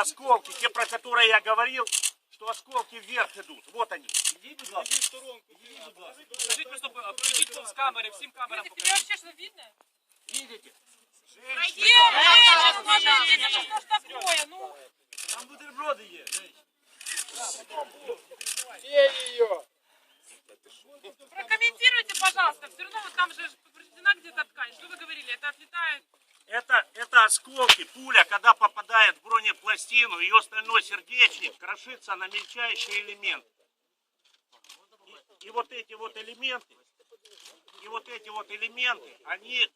осколки, те, про которые я говорил, что осколки вверх идут. Вот они. Скажіть, просто а, включіть з камери, всім камерам Тебе покажіть. вообще что видно? Видите? Девочка, смотрите, ну что ж такое, ну. Там бутерброды есть. Прокомментируйте, Это, осколки, пуля, когда попадает в бронепластину, ее стальной сердечник крошится на мельчайшие элементы. И, и вот эти вот элементы, и вот эти вот элементы, они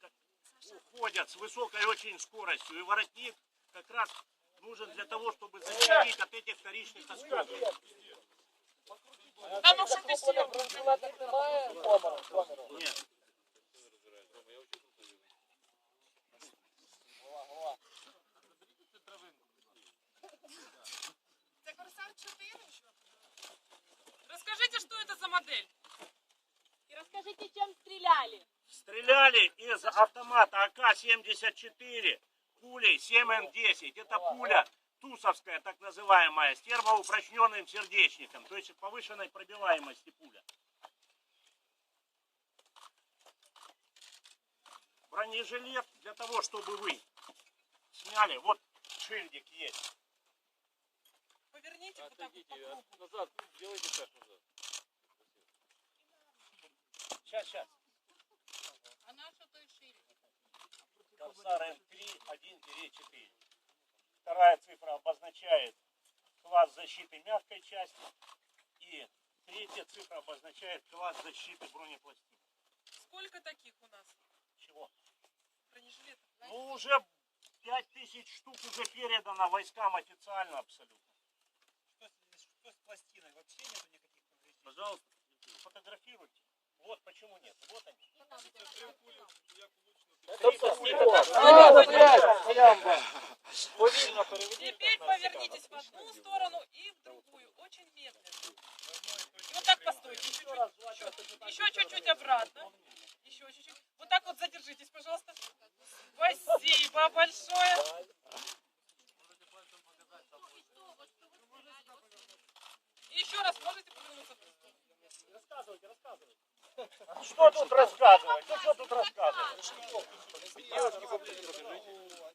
уходят с высокой очень скоростью. И воротник как раз нужен для того, чтобы защитить от этих вторичных осколков. Нет. Стреляли. Стреляли из автомата АК-74 пулей 7М10. Это пуля тусовская, так называемая, с термоупрочненным сердечником, то есть повышенной пробиваемости пуля. Бронежилет для того, чтобы вы сняли, вот шильдик есть. Поверните вот так вот по кругу. Назад, делайте шаг назад. Сейчас, сейчас. И шире. Корсар М3 1-4. Вторая цифра обозначает класс защиты мягкой части. И третья цифра обозначает класс защиты бронепластины. Сколько таких у нас Чего? бронежилетов? Ну, уже 5000 штук уже передано войскам официально абсолютно. Что с пластиной? Вообще нету никаких повреждений? Пожалуйста, фотографируйте. Вот почему нет. Вот они. Теперь повернитесь в одну сторону и в другую. Очень медленно. И вот так постойте. Чуть-чуть. Еще чуть-чуть обратно. Еще чуть-чуть. Вот так вот задержитесь, пожалуйста. Спасибо большое. И еще раз можете повернуться. Рассказывайте, рассказывайте. Что тут рассказывать? Ну что тут рассказывать? Девушки.